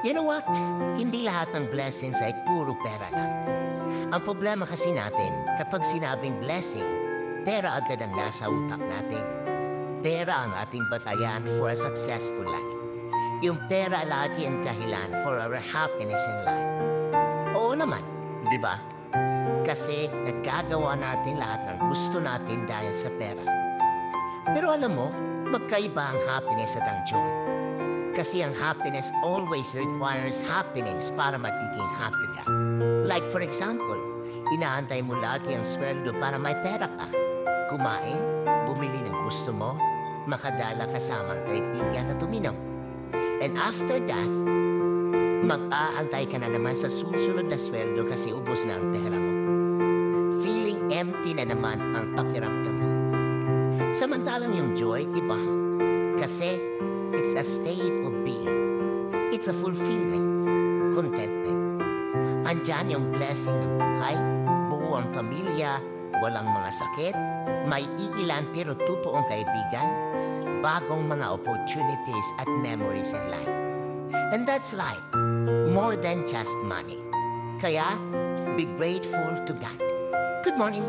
You know what? Hindi lahat ng blessings ay puro pera lang. Ang problema kasi natin, kapag sinabing blessing, pera agad ang nasa utak natin. Pera ang ating batayan for a successful life. Yung pera lagi ang dahilan for our happiness in life. Oo naman, di ba? Kasi nagkagawa natin lahat ng gusto natin dahil sa pera. Pero alam mo, magkaiba ang happiness at ang joy. Kasi ang happiness always requires happiness para magiging happy ka. Like for example, inaantay mo lagi ang sweldo para may pera ka. Kumain, bumili ng gusto mo, makadala kasama ang kaibigan na tuminom. And after that, mag-aantay ka na naman sa susunod na sweldo kasi ubos na ang pera mo. Feeling empty na naman ang pakiramdam mo. Samantalang yung joy, iba. Kasi it's a state of being. It's a fulfillment, contentment. Andyan yung blessing ng buhay, buo ang pamilya, walang mga sakit, may iilan pero totoong kaibigan, bagong mga opportunities at memories in life. And that's life, more than just money. Kaya, be grateful to God. Good morning.